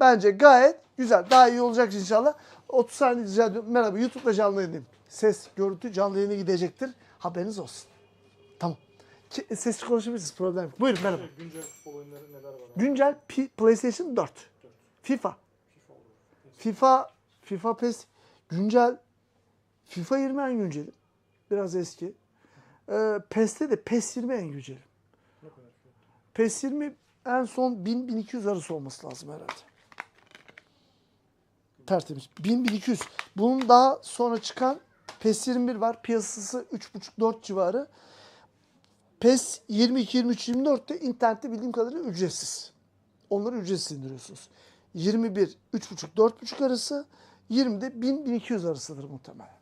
Bence gayet güzel. Daha iyi olacak inşallah. 30 saniye rica ediyorum. Merhaba YouTube'da canlı yayındayım. Ses, görüntü canlı yayına gidecektir. Haberiniz olsun. Tamam. Ki- Sesli konuşabilirsiniz. Problem yok. Buyurun merhaba. Güncel futbol oyunları neler var? Güncel P- PlayStation 4. FIFA. FIFA, FIFA PES. Güncel FIFA 20 en günceli. Biraz eski. Ee, PES'te de PES 20 en günceli. Ne kadar fiyat? PES 20 en son 1000-1200 arası olması lazım herhalde. Tertemiz. 1000-1200. Bunun daha sonra çıkan PES 21 var. Piyasası 3,5-4 civarı. PES 22, 23, 24 de internette bildiğim kadarıyla ücretsiz. Onları ücretsiz indiriyorsunuz. 21, 3,5, 4,5 arası. 20 de 1000-1200 arasıdır muhtemelen.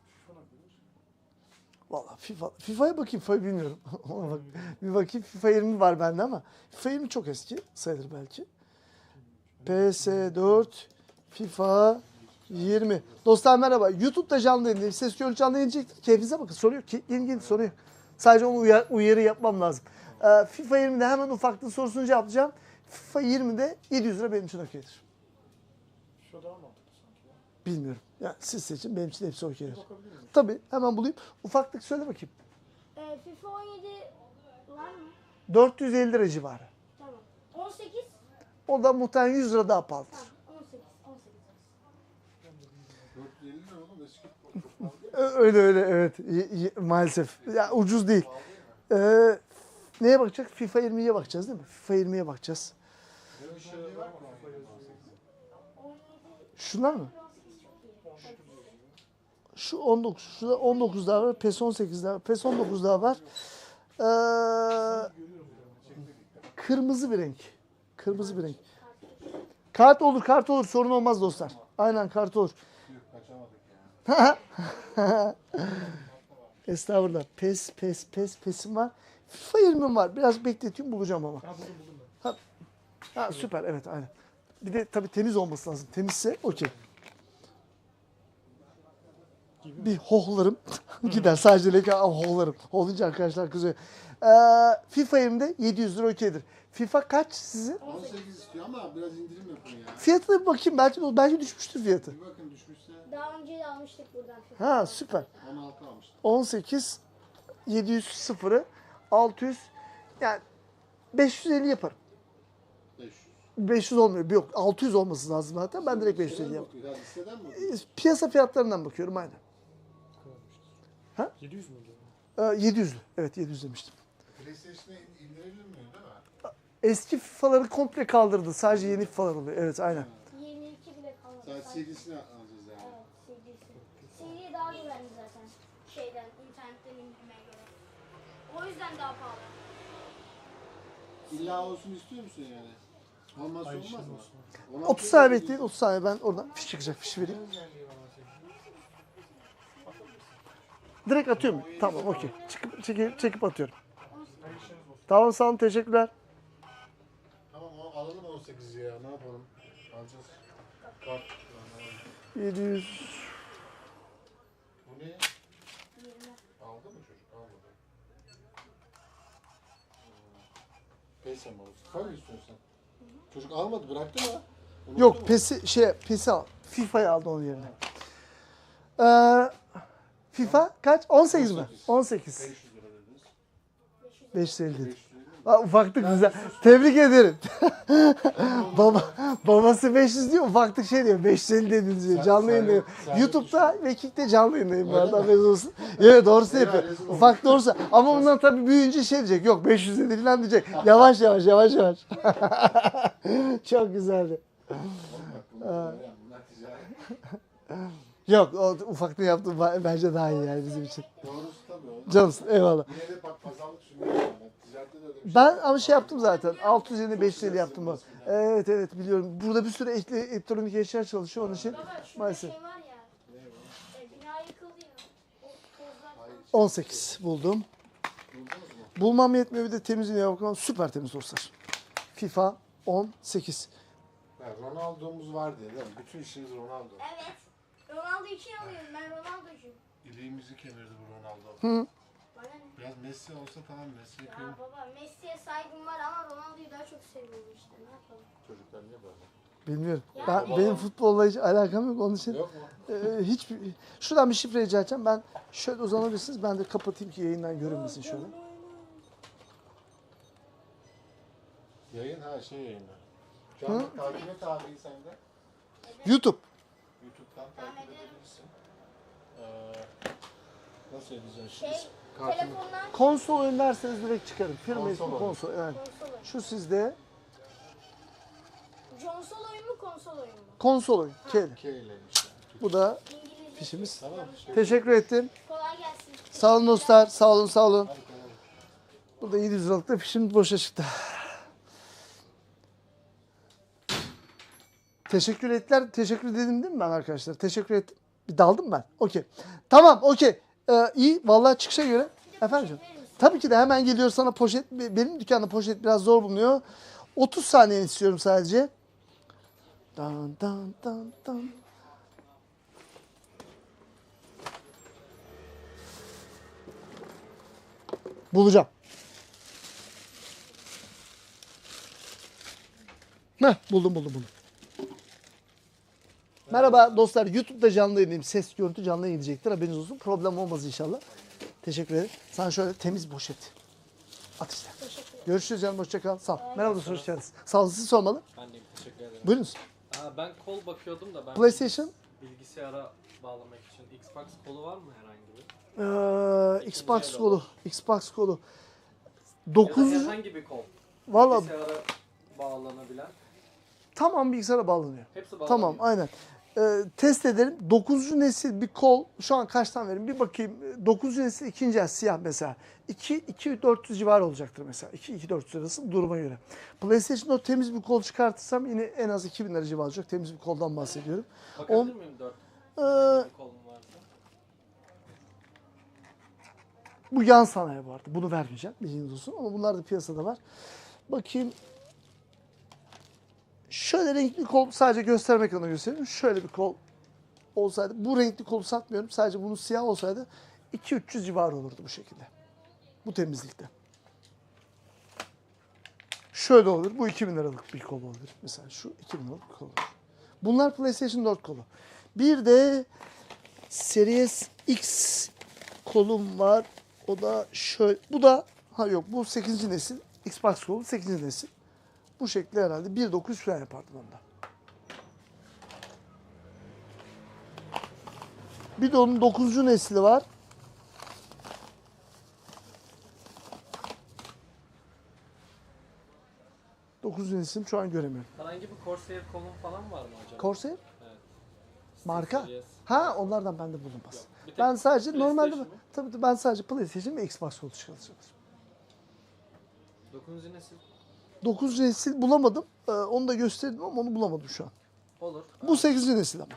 Valla FIFA, FIFA'ya bakayım. FIFA'yı bilmiyorum. Bir bakayım. FIFA 20 var bende ama FIFA 20 çok eski sayılır belki. PS4 FIFA 20. Dostlar merhaba. YouTube'da canlı yayındayım. Ses görüntü canlı yayınlayacaktır. Keyfinize bakın. Soruyor. Gelin soruyor. Sadece onu uyar, uyarı yapmam lazım. Ee, FIFA 20'de hemen ufaklık sorusunu cevaplayacağım. FIFA 20'de 700 lira benim için okeydir. Şu ya. Bilmiyorum. Yani siz seçin. Benim için hepsi miyim? Tabii. Hemen bulayım. Ufaklık söyle bakayım. Ee, FIFA 17 var mı? 450 lira civarı. Tamam. 18? O da muhtemelen 100 lira daha pahalıdır. Tamam. 18. 18. 450 lira oğlum eski çok pahalı değil mi? Ö- Öyle öyle evet maalesef. Ya ucuz değil. Ee, neye bakacak? FIFA 20'ye bakacağız değil mi? FIFA 20'ye bakacağız. Ne bir var mı? 17. Şunlar mı? 18 çok iyi. Şu 19, şurada 19 daha var. PES 18 daha var. PES 19 daha var. Ee, kırmızı bir renk. Kırmızı bir renk. Kart olur, kart olur. Sorun olmaz dostlar. Aynen kart olur. Estağfurullah. PES, PES, PES, PES'im var. FIFA 20'm var. Biraz bekletiyorum bulacağım ama. Ha. Ha süper evet aynen. Bir de tabii temiz olması lazım. Temizse okey. Bir hohlarım gider sadece leke hohlarım. Hohlayınca arkadaşlar kızıyor. Ee, FIFA 20'de 700 lira okeydir. FIFA kaç sizin? 18 istiyor ama biraz indirim yapın ya. Fiyatına bir bakayım belki belki düşmüştür fiyatı. Bir bakın düşmüşse Daha önce de almıştık buradan FIFA. Ha süper. 16 almıştım. 18 700 sıfırı 600 yani 550 yaparım. 500. 500 olmuyor. Yok 600 olması lazım zaten. Ben direkt 550 yaparım. Ya listeden mi? bakıyorsun? Ee, Piyasa fiyatlarından bakıyorum aynen. Ha? 700 müydü? o? Ee, 700'lü. Evet 700 demiştim. PlayStation'a in- indirebilmiyor değil mi? Eski FIFA'ları komple kaldırdı. Sadece yeni FIFA'lar oluyor. Evet aynen. 22 bile kalmadı. Sadece CD'sini alacağız yani. Evet CD'si. CD daha güvenli zaten. Şeyden, internetten indirmeye göre. O yüzden daha pahalı. İlla olsun istiyor musun yani? Olmaz şey mı? olsun. 16 30 saniye bekleyin. 30 saniye ben oradan fiş çıkacak. Fiş vereyim. Direkt atıyorum. Tamam okey. Çıkıp, çekip, çekip atıyorum. Tamam sağ olun. Teşekkürler. Tamam o- alalım 18 ya ne yapalım? Alacağız. Kart. 700. Bu ne? Aldı mı çocuk? Almadı. Peysa mı olsun? Sen mi istiyorsun? Çocuk almadı bıraktı mı? Unuttu Yok mu? PES'i şey PES'i al. FIFA'yı aldı onun yerine. Ee, FIFA kaç? 18 mi? 18. 500 lira dediniz. 550 dedi. 500 lira değil mi? Aa, ufaklık güzel. Tebrik ederim. Baba, babası 500 diyor, ufaklık şey diyor. 550 dediniz diyor. Sen- Canlı sen- yayındayım. sen- YouTube'da ve Kick'te canlı yayındayım bu arada. haberiniz olsun. Evet doğrusu yapıyor. olsun. Ufak doğrusu. Ama bundan tabii büyüyünce şey diyecek. Yok 500 dedi falan diyecek. Yavaş yavaş yavaş yavaş. Çok güzeldi. Bunlar. Yok o ufaklığı yaptım bence daha iyi yani bizim için. Doğrusu tabii o. Cansın eyvallah. Yine de bak pazarlık şunu yapıyorum ben. Ben ama şey yaptım zaten. 600 yerine 550 yaptım bu. Evet evet biliyorum. Burada bir sürü ekle- elektronik eşya çalışıyor onun için. Baba şurada Maalesef. şey var ya. E, bina yıkıldı ya. O tozlar. 18 buldum. Bulmam yetmiyor bir de temizliğine bakalım. Süper temiz dostlar. FIFA 18. Ha, Ronaldo'muz var diye değil mi? Bütün işiniz Ronaldo. Evet. Ronaldo için alıyorum ben Ronaldo'cuyum. İliğimizi kemirdi bu Ronaldo. Hı. Bana ne? Biraz Messi olsa tamam Messi Ya yapıyorum. baba Messi'ye saygım var ama Ronaldo'yu daha çok seviyorum işte ne yapalım. Çocuklar niye böyle? Bilmiyorum. Ya Ben, benim futbolla hiç alakam yok onun için. Yok mu? e, hiç şuradan bir şifre rica edeceğim. Ben şöyle uzanabilirsiniz. Ben de kapatayım ki yayından görünmesin şöyle. Yayın ha şey yayını. Şu an takip et abi sen de. YouTube. YouTube'dan takip ederim. edebilirsin. Ee, nasıl edeceğiz Şey, şimdi? Kartını- Konsol oynarsınız direkt çıkarım. Firma Konsol ismi oyunu. konsol. Evet. konsol oyunu. Şu sizde Consol oyun mu konsol oyun mu? konsol oyun. K. K ileymiş yani. Bu da İngilizce. fişimiz. Tamam. Şey, Teşekkür ettim. Kolay gelsin. Sağ olun dostlar. Sağ olun sağ olun. Burada 700 liralık da fişim boşa çıktı. Teşekkür ettiler. Teşekkür dedim değil mi ben arkadaşlar? Teşekkür ettim. Bir daldım ben. Okey. Tamam okey. Ee, iyi. Vallahi çıkışa göre. Efendim? Tabii ki de hemen geliyor sana poşet. Benim dükkanda poşet biraz zor bulunuyor. 30 saniye istiyorum sadece. Dan dan dan dan. Bulacağım. Heh, buldum buldum buldum. Merhaba dostlar. YouTube'da canlı yayındayım. Ses görüntü canlı yayın gidecektir. Haberiniz olsun. Problem olmaz inşallah. Teşekkür ederim. Sana şöyle temiz poşet. At işte. Görüşürüz canım. Hoşça kal. Sağ ol. Merhaba dostlar. Hoş geldiniz. Sağ olun. Sizi sormalı. Ben de teşekkür ederim. Buyurunuz. Aa, ben kol bakıyordum da ben PlayStation. bilgisayara bağlamak için Xbox kolu var mı herhangi bir? Ee, Xbox el kolu. Xbox kolu. Ya da 9. herhangi bir kol. Valla Bilgisayara bağlanabilen. tamam bilgisayara bağlanıyor. Hepsi bağlanıyor. Tamam aynen. Ee, test edelim. 9. nesil bir kol. Şu an kaçtan verin? Bir bakayım. 9. nesil ikinci el siyah mesela. 2 2 400 civarı olacaktır mesela. 2 2 400 arası duruma göre. PlayStation'da temiz bir kol çıkartırsam yine en az 2000 lira civarı olacak. Temiz bir koldan bahsediyorum. Bakabilir On- miyim 4 Ee? Bu yan sanayi bu arada. Bunu vermeyeceğim. Bilginiz olsun. Ama bunlar da piyasada var. Bakayım. Şöyle renkli kol sadece göstermek adına gösteriyorum. Şöyle bir kol olsaydı. Bu renkli kolu satmıyorum. Sadece bunun siyah olsaydı 2-300 civarı olurdu bu şekilde. Bu temizlikte. Şöyle olur. Bu 2000 liralık bir kol olur. Mesela şu 2000 liralık kol olur. Bunlar PlayStation 4 kolu. Bir de Series X kolum var. O da şöyle. Bu da ha yok bu 8. nesil. Xbox kolu 8. nesil. Bu şekli herhalde 1.900 falan yapardım onda. Bir de onun 9. nesli var. Dokuzuncu nesil şu an göremiyorum. Herhangi bir Corsair kolum falan var mı acaba? Corsair Evet. marka. Series. Ha onlardan bende bulunmaz. Yok, bir tek Ben sadece normalde tabii ben sadece PlayStation ve Xbox kolu çıkartıyorum. 9. nesil 9 nesil bulamadım. Ee, onu da gösterdim ama onu bulamadım şu an. olur. Bu Aa, 8. nesil ama.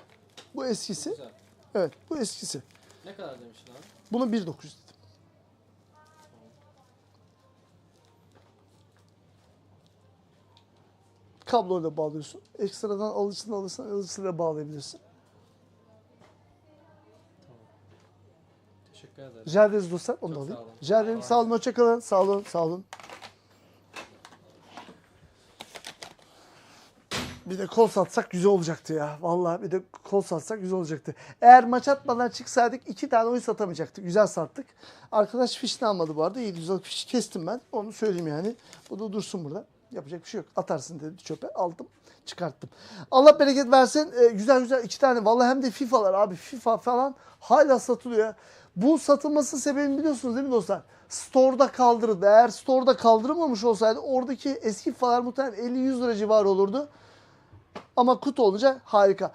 Bu eskisi. Güzel. Evet bu eskisi. Ne kadar demiştin abi? Buna 1.900 dedim. Kabloyla bağlıyorsun. Ekstradan alıcısını alırsan alıcısıyla bağlayabilirsin. Teşekkür ederim. Rica ederiz dostlar. Onu da Çok alayım. sağ olun. Rica ederim. Sağ olun. Hoşça kalın. Sağ olun. Sağ olun. Bir de kol satsak güzel olacaktı ya. Vallahi bir de kol satsak güzel olacaktı. Eğer maç atmadan çıksaydık iki tane oyun satamayacaktık. Güzel sattık. Arkadaş fişini almadı bu arada. 700 liralık fişi kestim ben. Onu söyleyeyim yani. Bu da dursun burada. Yapacak bir şey yok. Atarsın dedi çöpe. Aldım. Çıkarttım. Allah bereket versin. Ee, güzel güzel iki tane. Vallahi hem de FIFA'lar abi. FIFA falan hala satılıyor. Bu satılması sebebini biliyorsunuz değil mi dostlar? Store'da kaldırıldı. Eğer store'da kaldırılmamış olsaydı oradaki eski FIFA'lar muhtemelen 50-100 lira civarı olurdu. Ama kutu olunca harika.